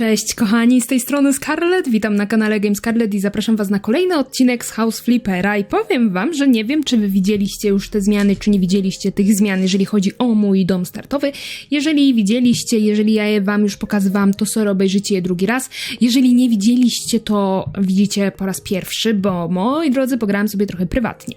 Cześć kochani, z tej strony Scarlett, witam na kanale Game Scarlett i zapraszam was na kolejny odcinek z House Flippera i powiem wam, że nie wiem czy wy widzieliście już te zmiany, czy nie widzieliście tych zmian, jeżeli chodzi o mój dom startowy. Jeżeli widzieliście, jeżeli ja je wam już pokazywałam, to sorry, obejrzycie je drugi raz. Jeżeli nie widzieliście, to widzicie po raz pierwszy, bo moi drodzy, pograłam sobie trochę prywatnie.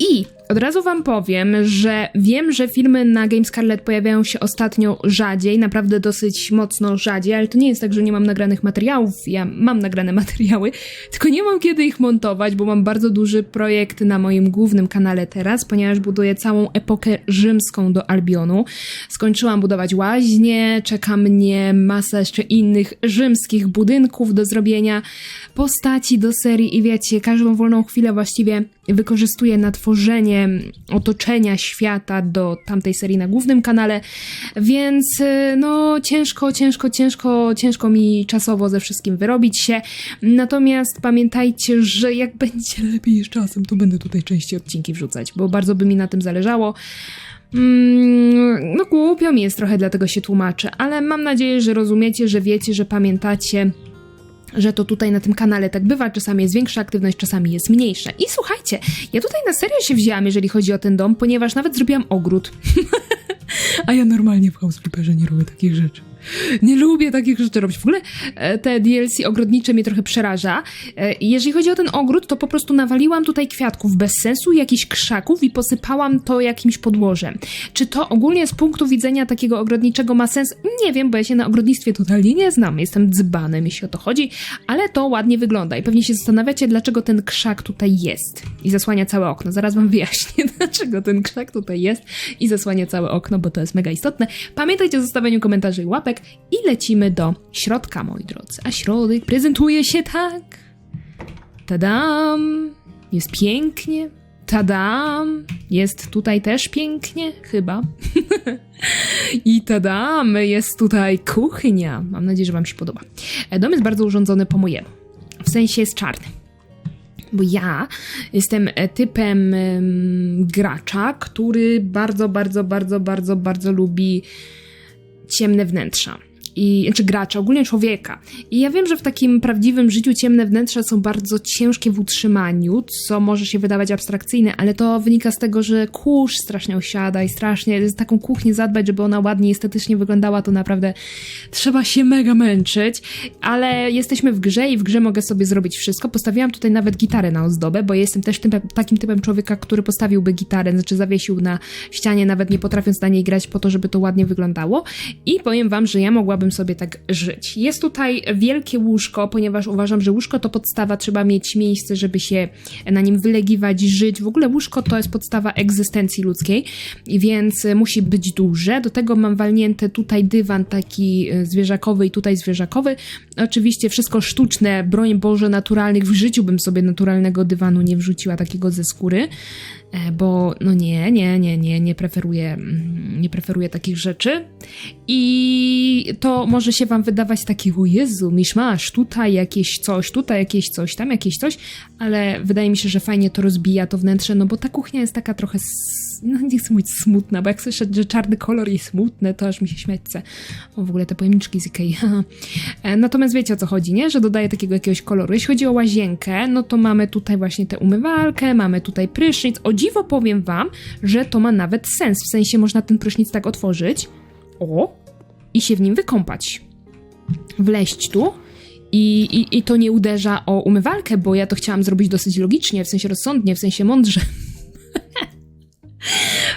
I od razu wam powiem, że wiem, że filmy na Game Scarlet pojawiają się ostatnio rzadziej, naprawdę dosyć mocno rzadziej, ale to nie jest tak, że nie mam nagranych materiałów. Ja mam nagrane materiały, tylko nie mam kiedy ich montować, bo mam bardzo duży projekt na moim głównym kanale teraz, ponieważ buduję całą epokę rzymską do Albionu. Skończyłam budować łaźnie, czeka mnie masa jeszcze innych rzymskich budynków do zrobienia, postaci do serii i wiecie, każdą wolną chwilę właściwie wykorzystuję na tworzenie otoczenia świata do tamtej serii na głównym kanale, więc y, no ciężko, ciężko, ciężko, ciężko mi czasowo ze wszystkim wyrobić się. Natomiast pamiętajcie, że jak będzie lepiej z czasem, to będę tutaj częściej odcinki wrzucać, bo bardzo by mi na tym zależało. Mm, no głupio mi jest trochę, dlatego się tłumaczę, ale mam nadzieję, że rozumiecie, że wiecie, że pamiętacie, że to tutaj na tym kanale tak bywa, czasami jest większa aktywność, czasami jest mniejsza. I słuchajcie, ja tutaj na serio się wzięłam, jeżeli chodzi o ten dom, ponieważ nawet zrobiłam ogród. A ja normalnie w House nie robię takich rzeczy. Nie lubię takich rzeczy robić. W ogóle e, te DLC ogrodnicze mnie trochę przeraża. E, Jeżeli chodzi o ten ogród, to po prostu nawaliłam tutaj kwiatków bez sensu, jakichś krzaków i posypałam to jakimś podłożem. Czy to ogólnie z punktu widzenia takiego ogrodniczego ma sens? Nie wiem, bo ja się na ogrodnictwie totalnie nie znam. Jestem dzbanem, jeśli o to chodzi, ale to ładnie wygląda i pewnie się zastanawiacie, dlaczego ten krzak tutaj jest i zasłania całe okno. Zaraz wam wyjaśnię, dlaczego ten krzak tutaj jest i zasłania całe okno, bo to jest mega istotne. Pamiętajcie o zostawieniu komentarzy i łapek i lecimy do środka, moi drodzy. A środek prezentuje się tak. Tadam! Jest pięknie. Tadam! Jest tutaj też pięknie, chyba. I tadam! Jest tutaj kuchnia. Mam nadzieję, że Wam się podoba. E, Dom jest bardzo urządzony po mojemu. W sensie jest czarny. Bo ja jestem e, typem em, gracza, który bardzo, bardzo, bardzo, bardzo, bardzo lubi ciemne wnętrza. I, znaczy gracza, ogólnie człowieka. I ja wiem, że w takim prawdziwym życiu ciemne wnętrza są bardzo ciężkie w utrzymaniu, co może się wydawać abstrakcyjne, ale to wynika z tego, że kurz strasznie osiada i strasznie taką kuchnię zadbać, żeby ona ładnie estetycznie wyglądała, to naprawdę trzeba się mega męczyć, ale jesteśmy w grze i w grze mogę sobie zrobić wszystko. Postawiłam tutaj nawet gitarę na ozdobę, bo jestem też typem, takim typem człowieka, który postawiłby gitarę, znaczy zawiesił na ścianie, nawet nie potrafiąc na niej grać po to, żeby to ładnie wyglądało. I powiem wam, że ja mogłabym sobie tak żyć. Jest tutaj wielkie łóżko, ponieważ uważam, że łóżko to podstawa, trzeba mieć miejsce, żeby się na nim wylegiwać, żyć. W ogóle łóżko to jest podstawa egzystencji ludzkiej, więc musi być duże. Do tego mam walnięty tutaj dywan taki e, zwierzakowy i tutaj zwierzakowy. Oczywiście wszystko sztuczne, broń Boże, naturalnych. W życiu bym sobie naturalnego dywanu nie wrzuciła takiego ze skóry. E, bo no nie, nie, nie, nie, nie preferuję, mm, nie preferuję takich rzeczy. I to może się wam wydawać taki, o Jezu, misz masz, tutaj jakieś coś, tutaj jakieś coś, tam jakieś coś, ale wydaje mi się, że fajnie to rozbija to wnętrze, no bo ta kuchnia jest taka trochę, no nie chcę mówić smutna, bo jak słyszę, że czarny kolor jest smutny, to aż mi się śmiać chce. O, w ogóle te pojemniczki z Ikei. E, Natomiast wiecie o co chodzi, nie? Że dodaje takiego jakiegoś koloru. Jeśli chodzi o łazienkę, no to mamy tutaj właśnie tę umywalkę, mamy tutaj prysznic. Dziwo powiem wam, że to ma nawet sens. W sensie można ten prysznic tak otworzyć. O! I się w nim wykąpać. Wleść tu. I, i, I to nie uderza o umywalkę, bo ja to chciałam zrobić dosyć logicznie, w sensie rozsądnie, w sensie mądrze.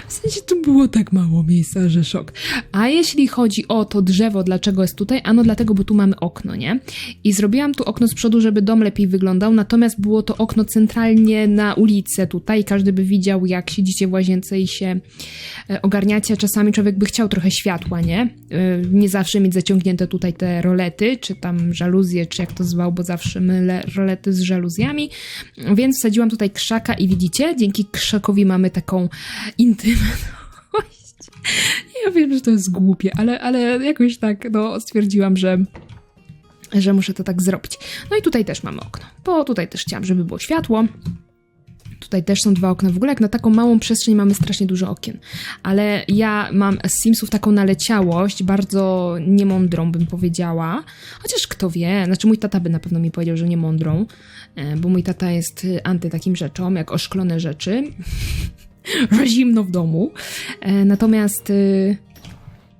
W sensie tu było tak mało miejsca, że szok. A jeśli chodzi o to drzewo, dlaczego jest tutaj? Ano dlatego, bo tu mamy okno, nie? I zrobiłam tu okno z przodu, żeby dom lepiej wyglądał, natomiast było to okno centralnie na ulicę tutaj każdy by widział, jak siedzicie w łazience i się e, ogarniacie. Czasami człowiek by chciał trochę światła, nie? E, Nie zawsze mieć zaciągnięte tutaj te rolety, czy tam żaluzje, czy jak to zwał, bo zawsze mylę rolety z żaluzjami. Więc wsadziłam tutaj krzaka i widzicie, dzięki krzakowi mamy taką intymność. Ja wiem, że to jest głupie, ale, ale jakoś tak no, stwierdziłam, że, że muszę to tak zrobić. No i tutaj też mamy okno, bo tutaj też chciałam, żeby było światło. Tutaj też są dwa okna. W ogóle jak na taką małą przestrzeń mamy strasznie dużo okien. Ale ja mam z Simsów taką naleciałość, bardzo niemądrą bym powiedziała. Chociaż kto wie, znaczy mój tata by na pewno mi powiedział, że niemądrą, e, bo mój tata jest anty takim rzeczom, jak oszklone rzeczy. że zimno w domu. E, Natomiast y,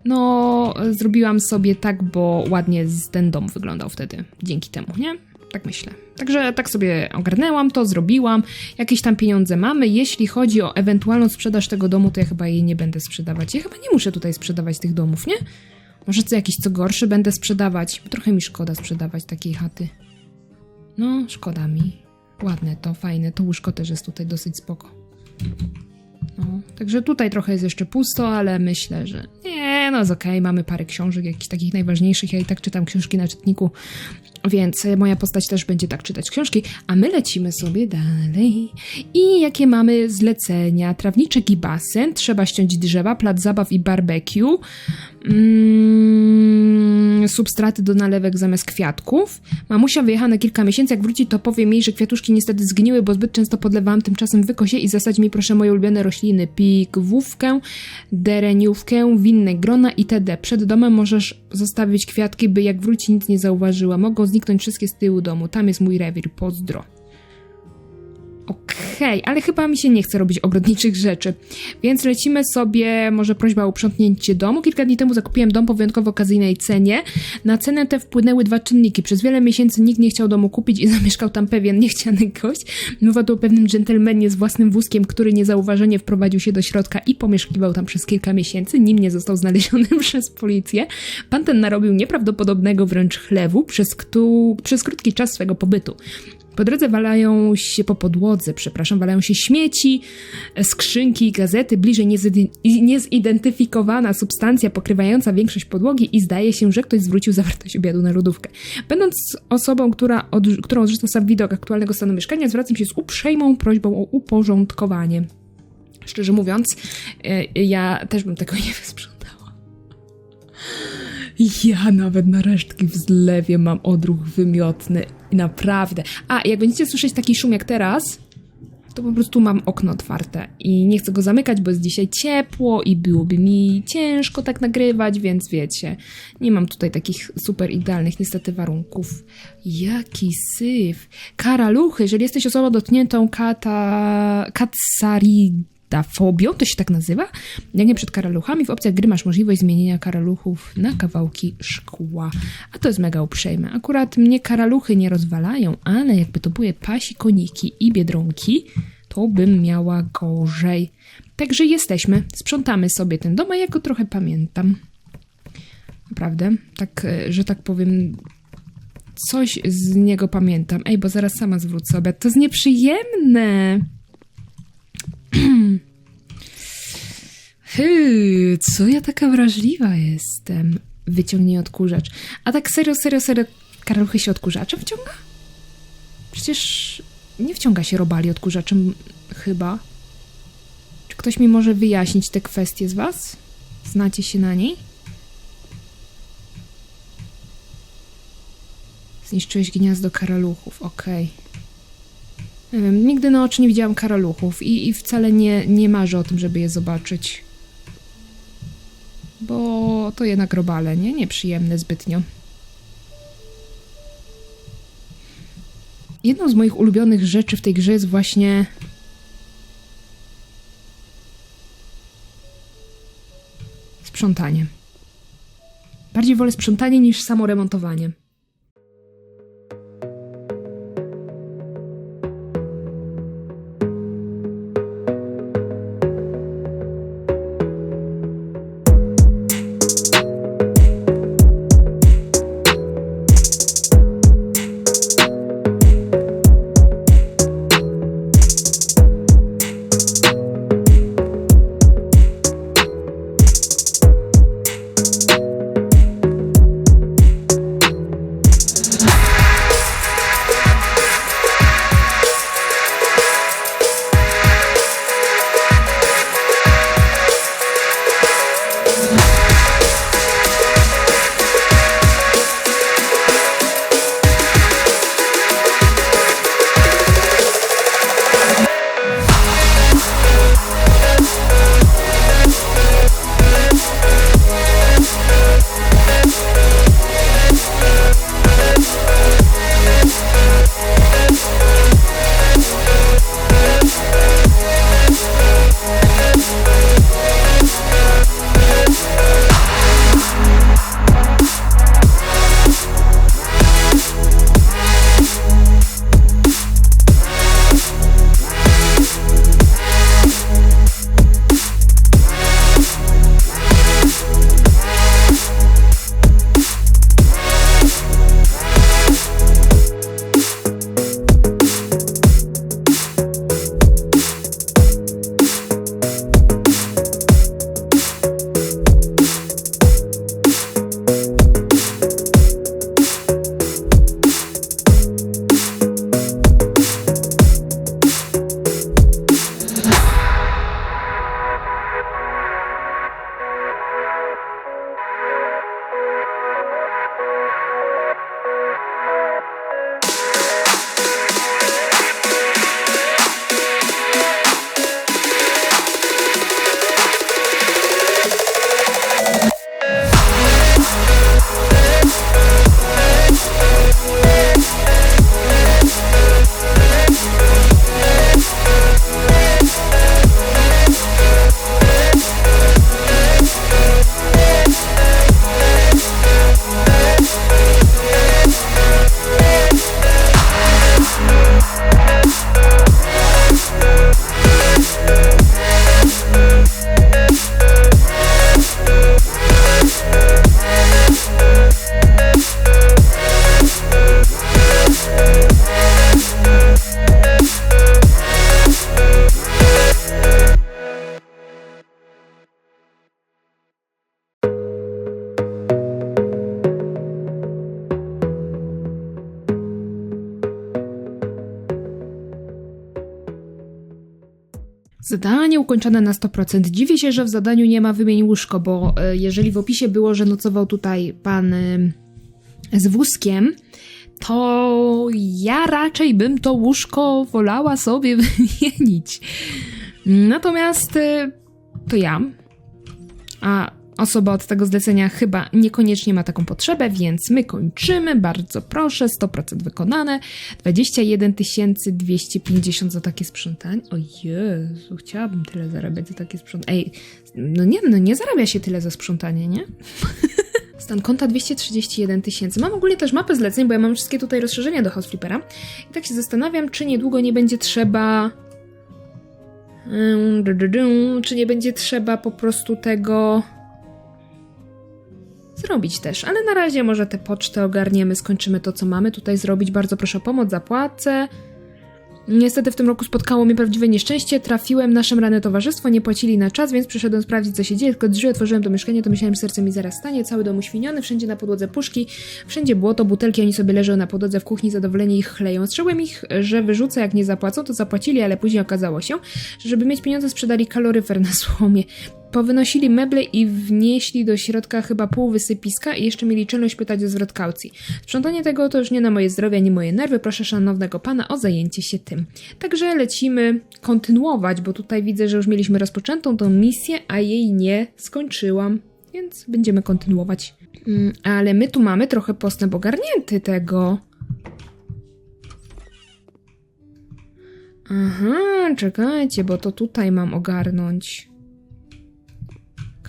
no, zrobiłam sobie tak, bo ładnie ten dom wyglądał wtedy. Dzięki temu, nie? Tak myślę. Także tak sobie ogarnęłam to, zrobiłam. Jakieś tam pieniądze mamy. Jeśli chodzi o ewentualną sprzedaż tego domu, to ja chyba jej nie będę sprzedawać. Ja chyba nie muszę tutaj sprzedawać tych domów, nie? Może co jakiś co gorszy będę sprzedawać. Trochę mi szkoda sprzedawać takiej chaty. No, szkoda mi. Ładne to, fajne. To łóżko też jest tutaj dosyć spoko. No, także tutaj trochę jest jeszcze pusto, ale myślę, że nie, no jest okej, mamy parę książek, jakichś takich najważniejszych, ja i tak czytam książki na czytniku, więc moja postać też będzie tak czytać książki, a my lecimy sobie dalej. I jakie mamy zlecenia? Trawniczek i basen, trzeba ściąć drzewa, plac zabaw i barbecue, mm, substraty do nalewek zamiast kwiatków. Mamusia wyjechała na kilka miesięcy, jak wróci to powiem jej, że kwiatuszki niestety zgniły, bo zbyt często podlewałam tymczasem wykosie i zasadź mi proszę moje ulubione rośliny, pigwówkę, dereniówkę, winne grona itd. Przed domem możesz zostawić kwiatki, by jak wróci nic nie zauważyła. Mogą zniknąć wszystkie z tyłu domu. Tam jest mój rewir. Pozdro. Okej, ale chyba mi się nie chce robić ogrodniczych rzeczy. Więc lecimy sobie, może prośba o uprzątnięcie domu. Kilka dni temu zakupiłem dom po wyjątkowo okazyjnej cenie. Na cenę tę wpłynęły dwa czynniki. Przez wiele miesięcy nikt nie chciał domu kupić i zamieszkał tam pewien niechciany gość. Mowa tu o pewnym dżentelmenie z własnym wózkiem, który niezauważenie wprowadził się do środka i pomieszkiwał tam przez kilka miesięcy, nim nie został znaleziony przez policję. Pan ten narobił nieprawdopodobnego wręcz chlewu przez, któ- przez krótki czas swego pobytu. Po drodze walają się po podłodze, przepraszam, walają się śmieci, skrzynki, gazety, bliżej niezidentyfikowana substancja pokrywająca większość podłogi i zdaje się, że ktoś zwrócił zawartość obiadu na lodówkę. Będąc osobą, która od, którą odrzuca sam widok aktualnego stanu mieszkania, zwracam się z uprzejmą prośbą o uporządkowanie. Szczerze mówiąc, e, ja też bym tego nie wysprzątała. Ja nawet na resztki w zlewie mam odruch wymiotny. Naprawdę. A, jak będziecie słyszeć taki szum jak teraz, to po prostu mam okno otwarte i nie chcę go zamykać, bo jest dzisiaj ciepło i byłoby mi ciężko tak nagrywać, więc wiecie, nie mam tutaj takich super idealnych niestety warunków. Jaki syf. Karaluchy, jeżeli jesteś osobą dotkniętą kata... katsaridafobią, to się tak nazywa, jak nie przed karaluchami, w opcjach gry masz możliwość zmienienia karaluchów na kawałki szkła. A to jest mega uprzejme. Akurat mnie karaluchy nie rozwalają, ale jakby to były pasi koniki i biedronki, to bym miała gorzej. Także jesteśmy, sprzątamy sobie ten dom, a ja go trochę pamiętam. Naprawdę, tak, e, że tak powiem, coś z niego pamiętam. Ej, bo zaraz sama zwrócę obiad. To jest nieprzyjemne. Hy, co ja taka wrażliwa jestem? Wyciągnij odkurzacz. A tak serio, serio, serio, karaluchy się odkurzaczem wciąga? Przecież nie wciąga się robali odkurzaczem chyba. Czy ktoś mi może wyjaśnić te kwestie z was? Znacie się na niej? Zniszczyłeś gniazdo karaluchów, okej. Nie wiem, nigdy na oczy nie widziałam karaluchów i, i wcale nie, nie marzę o tym, żeby je zobaczyć. Bo to jednak robale, nie? Nieprzyjemne zbytnio. Jedną z moich ulubionych rzeczy w tej grze jest właśnie sprzątanie. Bardziej wolę sprzątanie niż samo remontowanie. Ukończone na 100%. Dziwię się, że w zadaniu nie ma wymień łóżko, bo e, jeżeli w opisie było, że nocował tutaj pan e, z wózkiem, to ja raczej bym to łóżko wolała sobie wymienić. Natomiast e, to ja, a osoba od tego zlecenia chyba niekoniecznie ma taką potrzebę, więc my kończymy. Bardzo proszę, 100% wykonane. 21 250 za takie sprzątanie. O Jezu, chciałabym tyle zarabiać za takie sprzątanie. Ej, no nie, no nie zarabia się tyle za sprzątanie, nie? Stan konta 231 tysięcy. Mam ogólnie też mapę zleceń, bo ja mam wszystkie tutaj rozszerzenia do House Flippera. I tak się zastanawiam, czy niedługo nie będzie trzeba... Czy nie będzie trzeba po prostu tego zrobić też, ale na razie może tę pocztę ogarniemy, skończymy to, co mamy tutaj zrobić. Bardzo proszę o pomoc, zapłacę. Niestety w tym roku spotkało mnie prawdziwe nieszczęście. Trafiłem na szemrane towarzystwo, nie płacili na czas, więc przyszedłem sprawdzić, co się dzieje. Tylko drzwi otworzyłem do mieszkania, to myślałem, że serce mi zaraz stanie. Cały dom uświniony, wszędzie na podłodze puszki, wszędzie błoto, butelki, oni sobie leżą na podłodze w kuchni, zadowoleni ich chleją. Ostrzegłem ich, że wyrzucę, jak nie zapłacą, to zapłacili, ale później okazało się, że żeby mieć pieniądze sprzedali kaloryfer na słomie. Powynosili meble i wnieśli do środka chyba pół wysypiska i jeszcze mieli czelność pytać o zwrot kaucji. Sprzątanie tego to już nie na moje zdrowie, ani moje nerwy. Proszę szanownego pana o zajęcie się tym. Także lecimy kontynuować, bo tutaj widzę, że już mieliśmy rozpoczętą tą misję, a jej nie skończyłam. Więc będziemy kontynuować. Mm, ale my tu mamy trochę postęp ogarnięty tego. Aha, czekajcie, bo to tutaj mam ogarnąć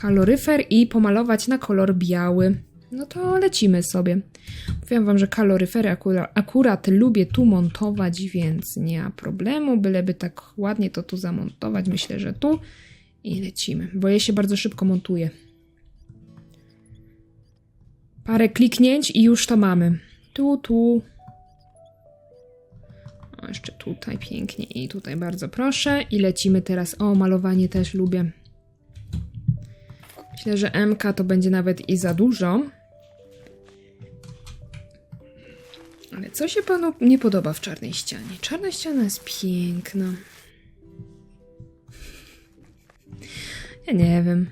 kaloryfer i pomalować na kolor biały. No to lecimy sobie. Mówiłam wam, że kaloryfery akurat, akurat lubię tu montować, więc nie ma problemu, byleby tak ładnie to tu zamontować. Myślę, że tu i lecimy, bo je się bardzo szybko montuje. Parę kliknięć i już to mamy. Tu, tu. O, jeszcze tutaj pięknie i tutaj bardzo proszę. I lecimy teraz. O, malowanie też lubię. Myślę, że MK to będzie nawet i za dużo. Ale co się panu nie podoba w czarnej ścianie? Czarna ściana jest piękna. Ja nie wiem.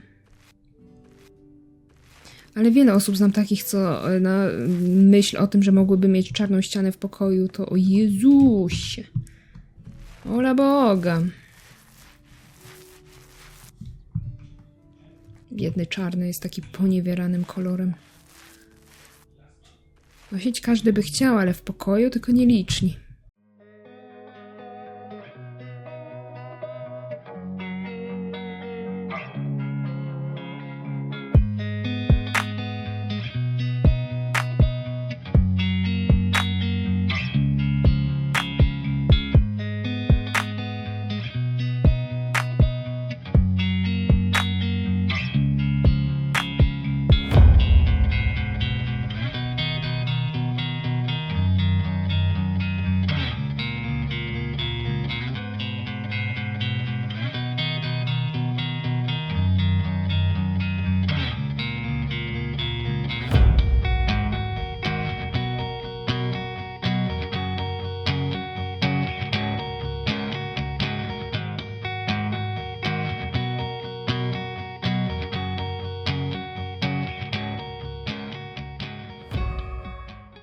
Ale wiele osób znam takich, co e, na myśl o tym, że mogłyby mieć czarną ścianę w pokoju, to o Jezusie. Ola Boga. Biedny czarny jest taki poniewieranym kolorem. Nosić każdy by chciał, ale w pokoju tylko nieliczni.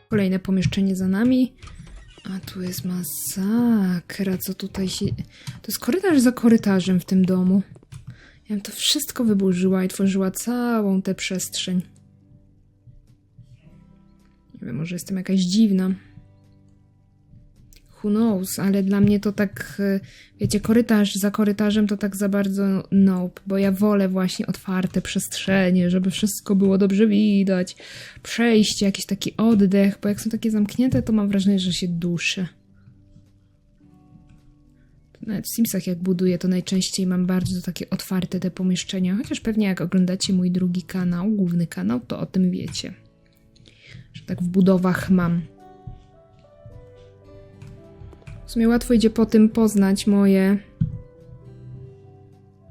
Kolejne pomieszczenie za nami. A tu jest masakra, co tutaj się... To jest korytarz za korytarzem w tym domu. Ja bym to wszystko wyburzyła i tworzyła całą tę przestrzeń. Nie wiem, może jestem jakaś dziwna. Who knows, ale dla mnie to tak, e, wiecie, korytarz za korytarzem to tak za bardzo nope, bo ja wolę właśnie otwarte przestrzenie, żeby wszystko było dobrze widać, przejście, jakiś taki oddech, bo jak są takie zamknięte, to mam wrażenie, że się duszę. Nawet w Simsach jak buduję, to najczęściej mam bardzo takie otwarte te pomieszczenia, chociaż pewnie jak oglądacie mój drugi kanał, główny kanał, to o tym wiecie. Że tak w budowach mam. W sumie łatwo idzie po tym poznać moje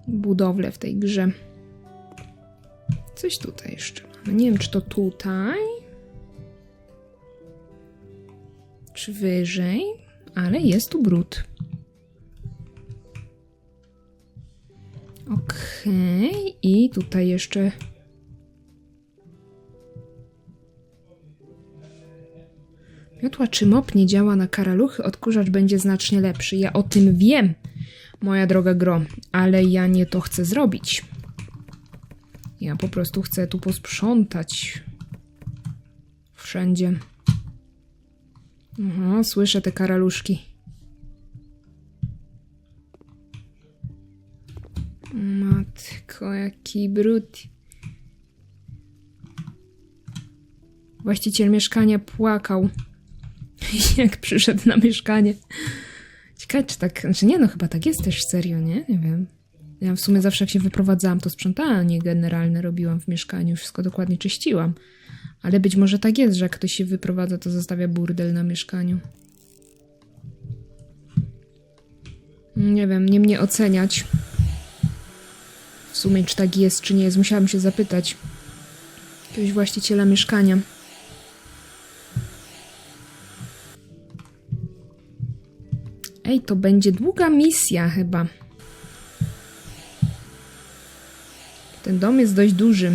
budowle w tej grze. Coś tutaj jeszcze mamy. Nie wiem, czy to tutaj, czy wyżej, ale jest tu brud. Okej, i tutaj jeszcze. Miotła czy mop nie działa na karaluchy, odkurzacz będzie znacznie lepszy. Ja o tym wiem, moja droga gro, ale ja nie to chcę zrobić. Ja po prostu chcę tu posprzątać. Wszędzie. Aha, słyszę te karaluszki. Matko, jaki brud. Właściciel mieszkania płakał, jak przyszedł na mieszkanie. Ciekawe, czy tak. Znaczy, nie, no chyba tak jest też serio, nie? Nie wiem. Ja w sumie zawsze, jak się wyprowadzałam, to sprzątanie generalne robiłam w mieszkaniu, wszystko dokładnie czyściłam. Ale być może tak jest, że jak ktoś się wyprowadza, to zostawia burdel na mieszkaniu. Nie wiem, nie mnie oceniać. W sumie, czy tak jest, czy nie jest, musiałam się zapytać jakiegoś właściciela mieszkania. Ej, to będzie długa misja chyba. Ten dom jest dość duży.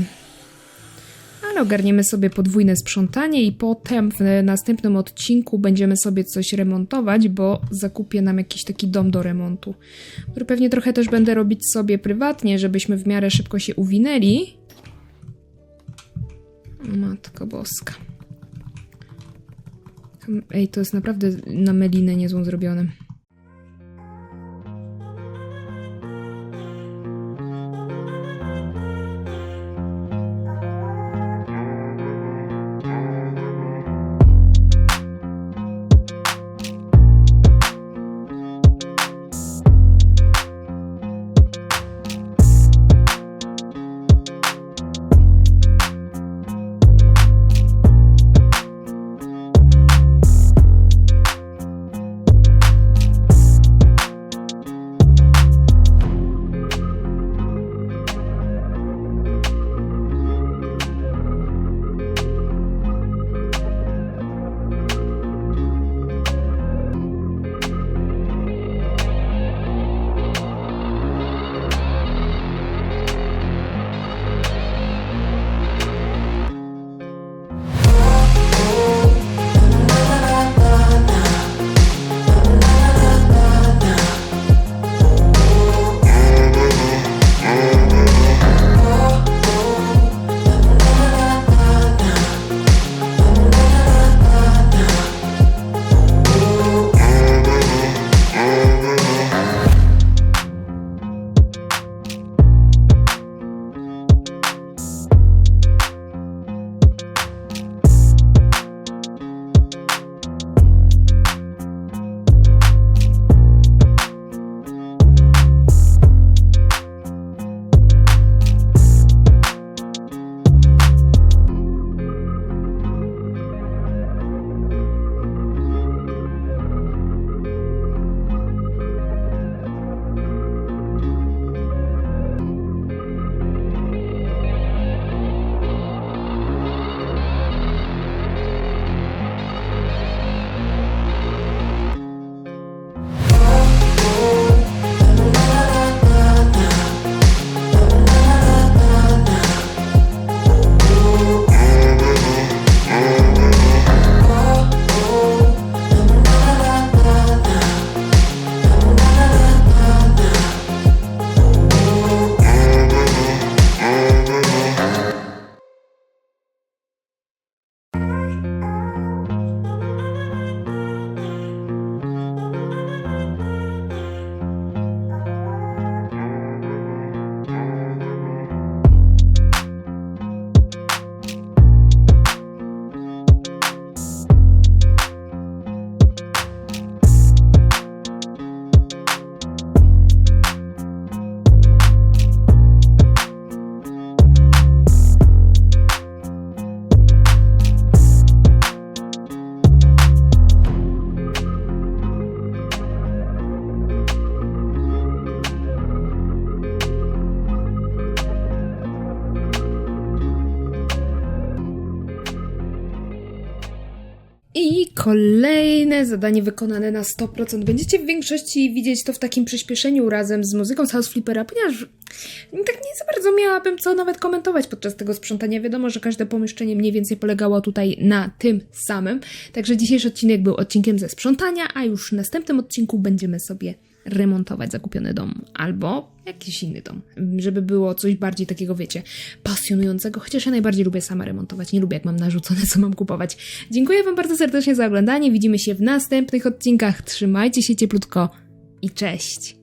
Ale ogarniemy sobie podwójne sprzątanie i potem w następnym odcinku będziemy sobie coś remontować, bo zakupię nam jakiś taki dom do remontu, który pewnie trochę też będę robić sobie prywatnie, żebyśmy w miarę szybko się uwinęli. Matko boska. Ej, to jest naprawdę na melinę niezłą zrobione. Kolejne zadanie wykonane na 100%. Będziecie w większości widzieć to w takim przyspieszeniu razem z muzyką z House Flippera, ponieważ tak nie za bardzo miałabym co nawet komentować podczas tego sprzątania. Wiadomo, że każde pomieszczenie mniej więcej polegało tutaj na tym samym. Także dzisiejszy odcinek był odcinkiem ze sprzątania, a już w następnym odcinku będziemy sobie remontować zakupiony dom albo jakiś inny dom, żeby było coś bardziej takiego, wiecie, pasjonującego, chociaż ja najbardziej lubię sama remontować, nie lubię jak mam narzucone, co mam kupować. Dziękuję Wam bardzo serdecznie za oglądanie, widzimy się w następnych odcinkach, trzymajcie się cieplutko i cześć!